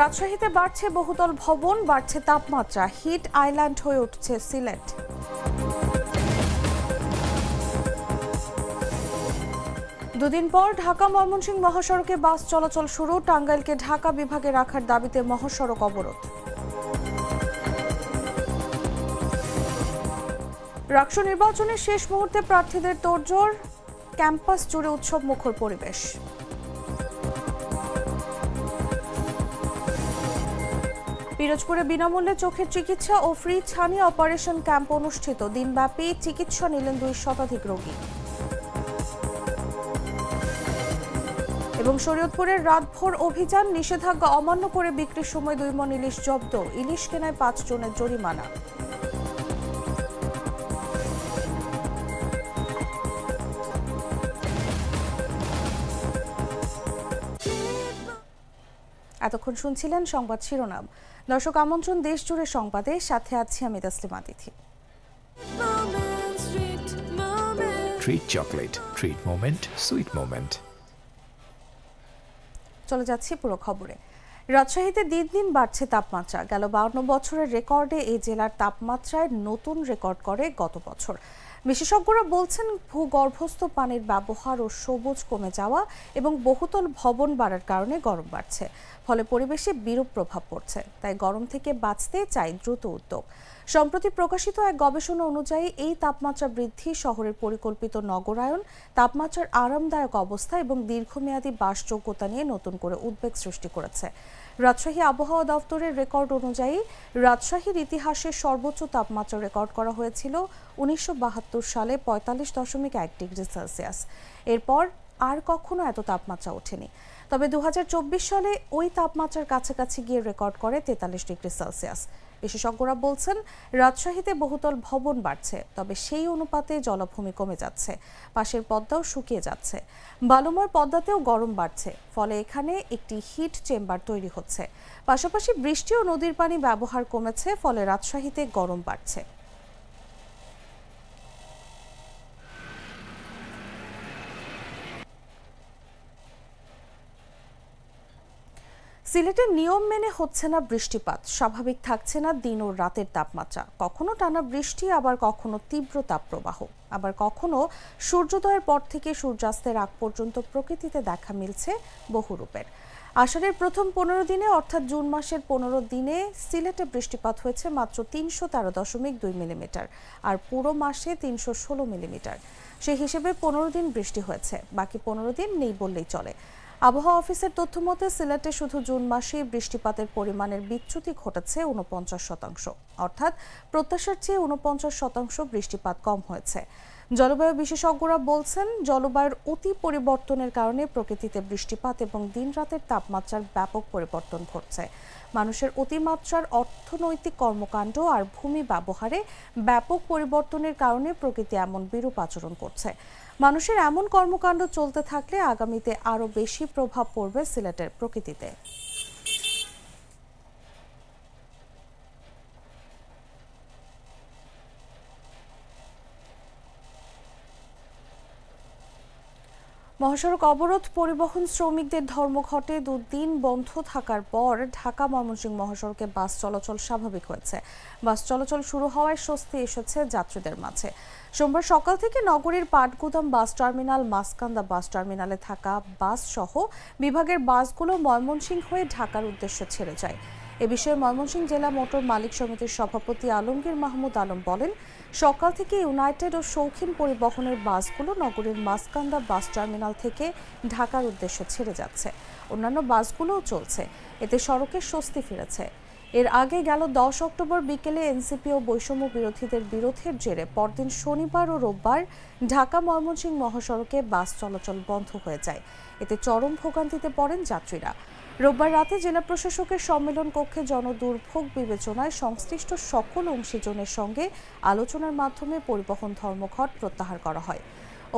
রাজশাহীতে বাড়ছে বহুতল ভবন, বাড়ছে তাপমাত্রা। হিট আইল্যান্ড হয়ে উঠছে সিলেট। দুদিন পর ঢাকা ময়মনসিংহ মহাসড়কে বাস চলাচল শুরু, টাঙ্গাইলকে ঢাকা বিভাগে রাখার দাবিতে মহাসড়ক অবরোধ। রাষ্ট্র নির্বাচনের শেষ মুহূর্তে প্রার্থীদের তোড়জোড়, ক্যাম্পাস জুড়ে উৎসব মুখর পরিবেশ। পিরোজপুরে বিনামূল্যে চোখের চিকিৎসা ও ফ্রি ছানি অপারেশন ক্যাম্প অনুষ্ঠিত। দিনব্যাপী চিকিৎসা নিলেন দুই শতাধিক রোগী। এবং শরীয়তপুরের রাতভর অভিযান নিষেধাজ্ঞা অমান্য করে বিক্রির সময় দুই মন ইলিশ জব্দ। ইলিশ কেনায় পাঁচ জনের জরিমানা। এতক্ষণ শুনছিলেন সংবাদ শিরোনাম। দর্শক আমন্ত্রণ দেশ জুড়ে সংবাদে সাথে আছি আমি তাসলিমা তিথি Moments, sweet moments. Treat chocolate. Treat moment. Sweet moment. চলে যাচ্ছি পুরো খবরে রাজশাহীতে দিন দিন বাড়ছে তাপমাত্রা গেল বাউন্ন বছরের রেকর্ডে এই জেলার তাপমাত্রায় নতুন রেকর্ড করে গত বছর বিশেষজ্ঞরা বলছেন, ভূগর্ভস্থ পানির ব্যবহার ও সবুজ কমে যাওয়া এবং বহুতল ভবন বাড়ার কারণে গরম বাড়ছে। ফলে পরিবেশে বিরূপ প্রভাব পড়ছে, তাই গরম থেকে বাঁচতে চাই দ্রুত উদ্যোগ। সম্প্রতি প্রকাশিত এক গবেষণা অনুযায়ী, এই তাপমাত্রা বৃদ্ধি শহরের পরিকল্পিত নগরায়ন, তাপমাত্রার আরামদায়ক অবস্থা এবং দীর্ঘমেয়াদী বাসযোগ্যতা নিয়ে নতুন করে উদ্বেগ সৃষ্টি করেছে। রাজশাহী আবহাওয়া দপ্তরের রেকর্ড অনুযায়ী রাজশাহীর ইতিহাসে সর্বোচ্চ তাপমাত্রা রেকর্ড করা হয়েছিল উনিশশো বাহাত্তর সালে পঁয়তাল্লিশ দশমিক এক ডিগ্রি সেলসিয়াস। এরপর আর কখনো এত তাপমাত্রা ওঠেনি। তবে দু হাজার চব্বিশ সালে ওই তাপমাত্রার কাছাকাছি গিয়ে রেকর্ড করে তেতাল্লিশ ডিগ্রি সেলসিয়াস। বিশেষজ্ঞরা বলছেন, রাজশাহীতে বহুতল ভবন বাড়ছে, তবে সেই অনুপাতে জলাভূমি কমে যাচ্ছে, পাশের পদ্মাও শুকিয়ে যাচ্ছে। বালুময় পদ্মাতেও গরম বাড়ছে, ফলে এখানে একটি হিট চেম্বার তৈরি হচ্ছে। পাশাপাশি বৃষ্টি ও নদীর পানি ব্যবহার কমেছে, ফলে রাজশাহীতে গরম বাড়ছে। সিলেটের নিয়ম মেনে হচ্ছে না বৃষ্টিপাত। স্বাভাবিক থাকছে না দিন ও রাতের তাপমাত্রা। কখনো টানা বৃষ্টি, আবার কখনো তীব্র তাপপ্রবাহ। আবার কখনো সূর্যোদয়ের পর থেকে সূর্যাস্তের আগ পর্যন্ত প্রকৃতিতে দেখা মিলছে বহু রূপের। আষাঢ়ের প্রথম পনেরো দিনে, অর্থাৎ জুন মাসের পনেরো দিনে, সিলেটে বৃষ্টিপাত হয়েছে মাত্র তিনশো তেরো দশমিক দুই মিলিমিটার আর পুরো মাসে তিনশো ষোলো মিলিমিটার। সেই হিসেবে পনেরো দিন বৃষ্টি হয়েছে। বাকি পনেরো দিন নেই বললেই চলে। আবহাওয়া অফিসের তথ্য মতে, সিলেটে শুধু জুন মাসেই বৃষ্টিপাতের পরিমাণের বিচ্যুতি ঘটেছে উনপঞ্চাশ শতাংশ। অর্থাৎ প্রত্যাশার চেয়ে উনপঞ্চাশ শতাংশ বৃষ্টিপাত কম হয়েছে। জলবায়ু বিশেষজ্ঞরা বলছেন, জলবায়ুর অতি পরিবর্তনের কারণে প্রকৃতিতে বৃষ্টিপাত এবং দিনরাতের তাপমাত্রার ব্যাপক পরিবর্তন ঘটছে। মানুষের অতিমাত্রার অর্থনৈতিক কর্মকাণ্ড আর ভূমি ব্যবহারে ব্যাপক পরিবর্তনের কারণে প্রকৃতি এমন বিরূপ আচরণ করছে। মানুষের এমন কর্মকাণ্ড চলতে থাকলে আগামীতে আরও বেশি প্রভাব পড়বে সিলেটের প্রকৃতিতে। মহাসড়ক অবরোধ পরিবহন শ্রমিকদের ধর্মঘটে দুদিন বন্ধ থাকার পর ঢাকা ময়মনসিংহ মহাসড়কে বাস চলাচল স্বাভাবিক হয়েছে। বাস চলাচল শুরু হওয়ায় স্বস্তি এসেছে যাত্রীদের মাঝে। সোমবার সকাল থেকে নগরীর Patgudam bus terminal, Mashkanda bus টার্মিনালে থাকা বাস সহ বিভাগের বাসগুলো ময়মনসিংহ হয়ে ঢাকার উদ্দেশ্যে ছেড়ে যায়। এ বিষয়ে ময়মনসিংহ জেলা মোটর মালিক সমিতির সভাপতি আলমগীর মাহমুদ আলম বলেন, সকাল থেকে ইউনাইটেড ও শৌখিন পরিবহনের বাসগুলো নগরীর মাসকান্দা বাস টার্মিনাল থেকে ঢাকার উদ্দেশ্যে ছেড়ে যাচ্ছে। অন্যান্য বাসগুলোও চলছে। এতে সড়কে স্বস্তি ফিরেছে। এর আগে গেল দশ অক্টোবর বিকেলে এনসিপি ও বৈষম্য বিরোধীদের বিরোধের জেরে পরদিন শনিবার ও রোববার ঢাকা ময়মনসিংহ মহাসড়কে বাস চলাচল বন্ধ হয়ে যায়। এতে চরম ভোগান্তিতে পড়েন যাত্রীরা। রোববার রাতে জেলা প্রশাসকের সম্মেলন কক্ষে জনদুর্ভোগ বিবেচনায় সংশ্লিষ্ট সকল অংশীজনের সঙ্গে আলোচনার মাধ্যমে পরিবহন ধর্মঘট প্রত্যাহার করা হয়।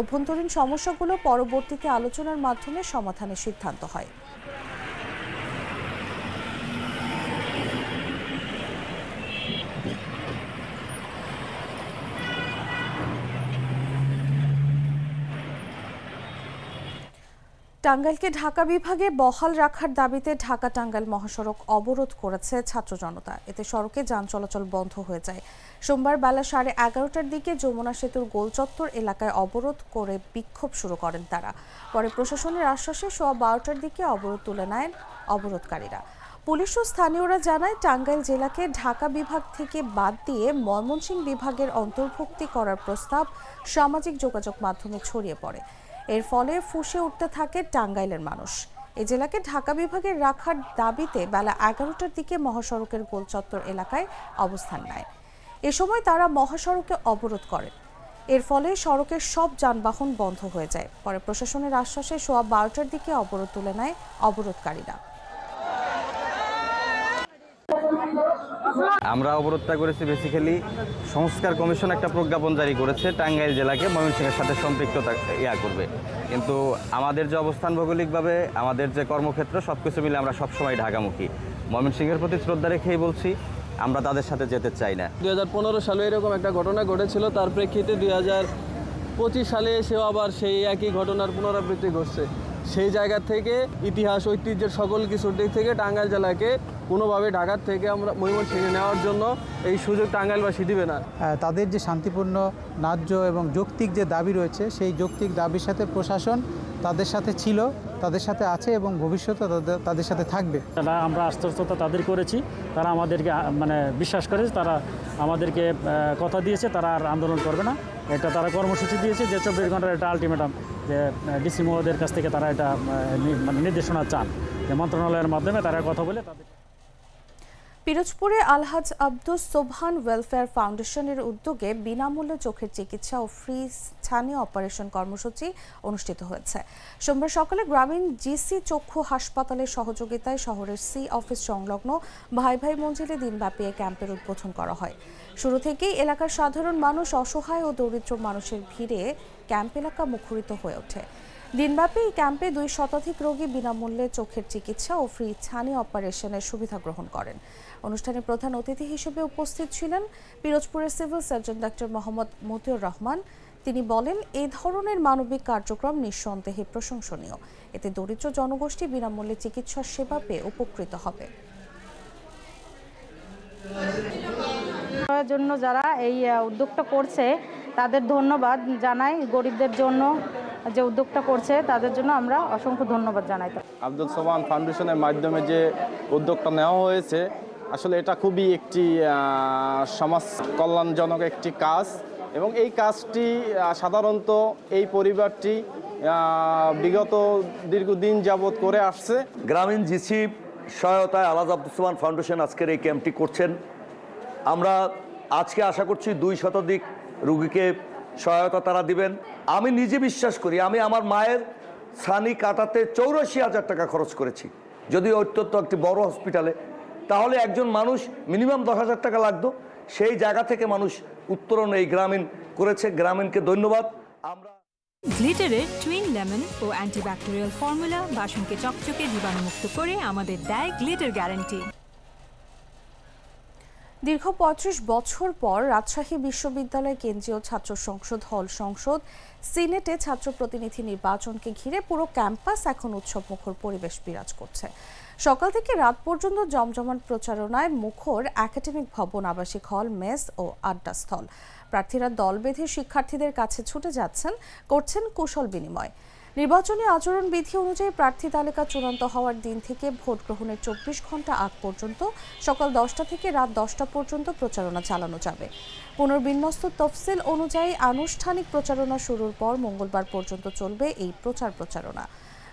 অভ্যন্তরীণ সমস্যাগুলো পরবর্তীতে আলোচনার মাধ্যমে সমাধানের সিদ্ধান্ত হয়। টাঙ্গাইলকে ঢাকা বিভাগে বহাল রাখার দাবিতে ঢাকা টাঙ্গাইল মহাসড়ক অবরোধ করেছে ছাত্র জনতা। এতে সড়কে যান চলাচল বন্ধ হয়ে যায়। সোমবার বেলা সাড়ে এগারোটার দিকে যমুনা সেতুর গোলচত্বর এলাকায় অবরোধ করে বিক্ষোভ শুরু করেন তারা। পরে প্রশাসনের আশ্বাসে সোয়া বারোটার দিকে অবরোধ তুলে নেন অবরোধকারীরা। পুলিশ ও স্থানীয়রা জানায়, টাঙ্গাইল জেলাকে ঢাকা বিভাগ থেকে বাদ দিয়ে ময়মনসিংহ বিভাগের অন্তর্ভুক্তি করার প্রস্তাব সামাজিক যোগাযোগ মাধ্যমে ছড়িয়ে পড়ে। এর ফলে ফুসে উঠতে থাকে টাঙ্গাইলের মানুষ। এ জেলাকে ঢাকা বিভাগে রাখার দাবিতে বেলা এগারোটার দিকে মহাসড়কের গোলচত্বর এলাকায় অবস্থান নেয়। এ সময় তারা মহাসড়কে অবরোধ করেন। এর ফলে সড়কের সব যানবাহন বন্ধ হয়ে যায়। পরে প্রশাসনের আশ্বাসে সোয়া বারোটার দিকে অবরোধ তুলে নেয় অবরোধকারীরা। আমরা অবরোধটা করেছি বেসিক্যালি সংস্কার কমিশন একটা প্রজ্ঞাপন জারি করেছে, টাঙ্গাইল জেলাকে ময়মনসিংহের সাথে সম্পৃক্ততা ইয়া করবে। কিন্তু আমাদের যে অবস্থান ভৌগোলিকভাবে, আমাদের যে কর্মক্ষেত্র সব কিছু মিলে আমরা সবসময় ঢাকামুখী। ময়মনসিংহের প্রতি শ্রদ্ধা রেখেই বলছি, আমরা তাদের সাথে যেতে চাই না। দুই হাজার পনেরো সালে এরকম একটা ঘটনা ঘটেছিল, তার প্রেক্ষিতে দুই পঁচিশ সালে এসেও আবার সেই একই ঘটনার পুনরাবৃত্তি ঘটছে। সেই জায়গা থেকে ইতিহাস ঐতিহ্যের সকল কিছুর দিক থেকে টাঙ্গাইল জেলাকে কোনোভাবে ঢাকার থেকে আমরা ময়মনসিংহে নেওয়ার জন্য এই সুযোগ টাঙ্গাইলবাসী দিবে না। আহ, তাদের যে শান্তিপূর্ণ ন্যায্য এবং যৌক্তিক যে দাবি রয়েছে সেই যৌক্তিক দাবির সাথে প্রশাসন তাদের সাথে ছিল, তাদের সাথে আছে এবং ভবিষ্যতে তাদের- সাথে থাকবে। তারা আমরা আস্তে তাদের করেছি, তারা আমাদেরকে মানে বিশ্বাস করে তারা আমাদেরকে কথা দিয়েছে, তারা আর আন্দোলন করবে না। এটা তারা কর্মসূচি দিয়েছে, যে চব্বিশ ঘণ্টার একটা আলটিমেটাম যে ডিসি মহোদয়ের কাছ থেকে তারা এটা মানে নির্দেশনা চান। যে মন্ত্রণালয়ের মাধ্যমে তারা কথা বলে তাদের পিরোজপুরে আলহাজ আব্দুস সোবহান ওয়েলফেয়ার ফাউন্ডেশনের উদ্যোগে বিনামূল্যে চোখের চিকিৎসা ও ফ্রি স্থানীয় অপারেশন কর্মসূচি অনুষ্ঠিত হয়েছে। সোমবার সকালে গ্রামীণ জিসি চক্ষু হাসপাতালের সহযোগিতায় শহরের সি অফিস সংলগ্ন ভাই ভাই মঞ্জিলে দিনব্যাপী এই ক্যাম্পের উদ্বোধন করা হয়। শুরু থেকেই এলাকার সাধারণ মানুষ অসহায় ও দরিদ্র মানুষের ভিড়ে ক্যাম্প এলাকা মুখরিত হয়ে ওঠে। দিনব্যাপী এই ক্যাম্পে দুই শতাধিক রোগী বিনামূল্যে চোখের চিকিৎসা ও ফ্রি ছানি অপারেশনের সুবিধা গ্রহণ করেন। অনুষ্ঠানে প্রধান অতিথি হিসেবে উপস্থিত ছিলেন পিরোজপুরের civil surgeon doctor Mohammad Motiur Rahman. তিনি বলেন এই ধরনের মানবিক কার্যক্রম নিঃসন্দেহে প্রশংসনীয়। এতে দরিদ্র জনগোষ্ঠী বিনামূল্যে চিকিৎসা সেবা পেয়ে উপকৃত হবে। জন্য যারা এই উদ্যোগটা করছে, তাদের ধন্যবাদ জানাই গরিবদের জন্য। যে উদ্যোগটা করছে তাদের জন্য আমরা অসংখ্য ধন্যবাদ জানাই। আব্দুল সোমান ফাউন্ডেশনের মাধ্যমে যে উদ্যোগটা নেওয়া হয়েছে আসলে এটা খুবই একটি সমাজ কল্যাণজনক একটি কাজ এবং এই কাজটি সাধারণত এই পরিবারটি বিগত দীর্ঘদিন যাবৎ করে আসছে। গ্রামীণ জিসি সহায়তায় আলাদ আব্দুসমান ফাউন্ডেশন আজকের এই ক্যাম্পটি করছেন। আমরা আজকে আশা করছি দুই শতাধিক রুগীকে সহায়তা তারা দিবেন। আমি নিজে বিশ্বাস করি, আমি আমার মায়ের ছানি কাটাতে চৌরাশি হাজার টাকা খরচ করেছি। যদি অত্যন্ত একটি বড় হসপিটালে। তাহলে একজন মানুষ মিনিমাম দশ হাজার টাকা লাগতো। সেই জায়গা থেকে মানুষ উত্তরণ এই গ্রামীণ করেছে। গ্রামীণকে ধন্যবাদ। আমরা গ্লিটারের টুইন লেমন ও অ্যান্টিব্যাকটেরিয়াল ফর্মুলা বাসনকে চকচকে জীবাণুমুক্ত করে আমাদের দেয় গ্লিটার গ্যারান্টি। দীর্ঘ পঁয়ত্রিশ বছর পর রাজশাহী বিশ্ববিদ্যালয় কেন্দ্রীয় ছাত্র সংসদ হল সংসদ, সিনেটে ছাত্র প্রতিনিধি নির্বাচনকে ঘিরে পুরো ক্যাম্পাস এখন উৎসব মুখর পরিবেশ বিরাজ করছে। সকাল থেকে রাত পর্যন্ত জমজমাট প্রচারণায় মুখর একাডেমিক ভবন, আবাসিক হল, মেস ও আড্ডাস্থল। প্রার্থীরা দল বেঁধে শিক্ষার্থীদের কাছে ছুটে যাচ্ছেন, করছেন কুশল বিনিময়। নির্বাচনী আচরণ বিধি অনুযায়ী প্রার্থী তালিকা চূড়ান্ত হওয়ার দিন থেকে ভোট গ্রহণের চব্বিশ ঘণ্টা আগ পর্যন্ত সকাল দশটা থেকে রাত দশটা পর্যন্ত প্রচারণা চালানো যাবে। পুনর্বিন্যস্ত তফসিল অনুযায়ী আনুষ্ঠানিক প্রচারণা শুরুর পর মঙ্গলবার পর্যন্ত চলবে এই প্রচার প্রচারণা।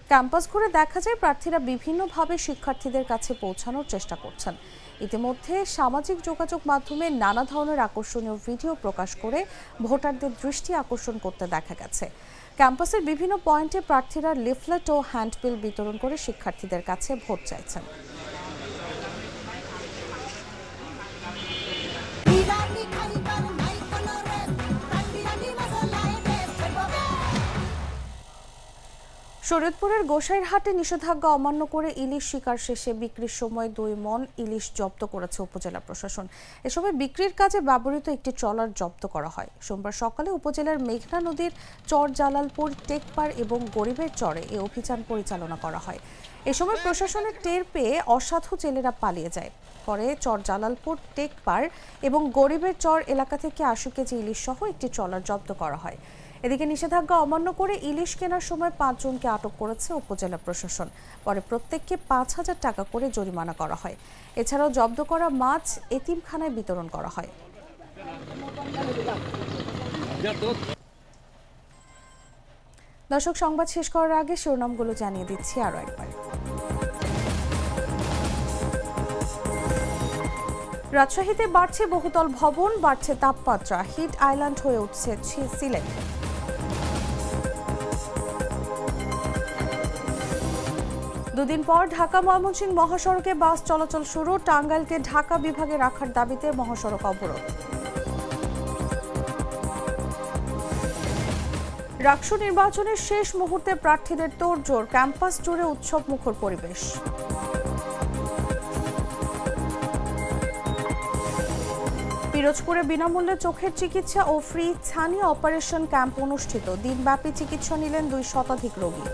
ক্যাম্পাস ঘুরে দেখা যায় প্রার্থীরা বিভিন্নভাবে শিক্ষার্থীদের কাছে পৌঁছানোর চেষ্টা করছেন। ইতিমধ্যে সামাজিক যোগাযোগ মাধ্যমে নানা ধরনের আকর্ষণীয় ভিডিও প্রকাশ করে ভোটারদের দৃষ্টি আকর্ষণ করতে দেখা গেছে। ক্যাম্পাসের বিভিন্ন পয়েন্টে প্রার্থীরা লিফলেট ও হ্যান্ডবিল বিতরণ করে শিক্ষার্থীদের কাছে ভোট চাইছেন। শরীয়তপুরের গোসাইরহাটে নিষেধাজ্ঞা অমান্য করে ইলিশ শিকার শেষে বিক্রির সময় দুই মন ইলিশ জব্দ করেছে উপজেলা প্রশাসন। এ সময় বিক্রির কাজে ব্যবহৃত একটি ট্রলার জব্দ করা হয়। সোমবার সকালে উপজেলার মেঘনা নদীর চর জালালপুর, টেকপার এবং গরিবের চরে এ অভিযান পরিচালনা করা হয়। এ সময় প্রশাসনের টের পেয়ে অসাধু জেলেরা পালিয়ে যায়। পরে চর জালালপুর, টেকপার এবং গরিবের চর এলাকা থেকে আশি কেজি ইলিশ সহ একটি ট্রলার জব্দ করা হয়। এদিকে নিষেধাজ্ঞা অমান্য করে ইলিশ কেনার সময় পাঁচজনকে আটক করেছে উপজেলা প্রশাসন। পরে প্রত্যেককে পাঁচ হাজার টাকা করে জরিমানা করা হয়। এছাড়াও জব্দ করা মাছ এতিমখানায় বিতরণ করা হয়। দর্শক, সংবাদ শেষ করার আগে শিরোনামগুলো জানিয়ে দিচ্ছি আরও একবার। রাজশাহীতে বাড়ছে বহুতল ভবন, বাড়ছে তাপমাত্রা। হিট আইল্যান্ড হয়ে উঠছে সিলেট। দুদিন পর ঢাকা ময়মনসিংহ মহাসড়কে বাস চলাচল শুরু। টাঙ্গাইলকে ঢাকা বিভাগে রাখার দাবিতে মহাসড়ক অবরোধ। রাকসু নির্বাচনের শেষ মুহূর্তে প্রার্থীদের তোড়জোড়, ক্যাম্পাস জুড়ে উৎসব মুখর পরিবেশ। পিরোজপুরে বিনামূল্যে চোখের চিকিৎসা ও ফ্রি ছানি অপারেশন ক্যাম্প অনুষ্ঠিত। দিনব্যাপী চিকিৎসা নিলেন দুই শতাধিক রোগী।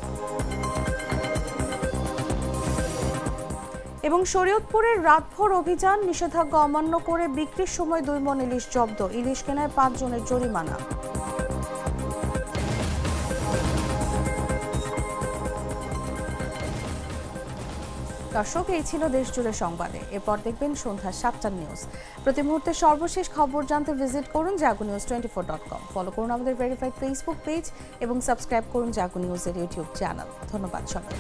এবং শরীয়তপুরের রাতভর অভিযান নিষেধাজ্ঞা অমান্য করে বিক্রির সময় দুই মন ইলিশ জব্দ। ইলিশ কেনায় পাঁচ জনের জরিমানা। দর্শক, এই ছিল দেশ জুড়ে সংবাদে। এরপর দেখবেন সন্ধ্যা সাতটার নিউজ। প্রতি মুহূর্তে সর্বশেষ খবর জানতে ভিজিট করুন Jago news twenty four dot com. Follow করুন আমাদের ভেরিফাইড ফেসবুক পেজ এবং সাবস্ক্রাইব করুন জাগো নিউজের ইউটিউব চ্যানেল। ধন্যবাদ সবাই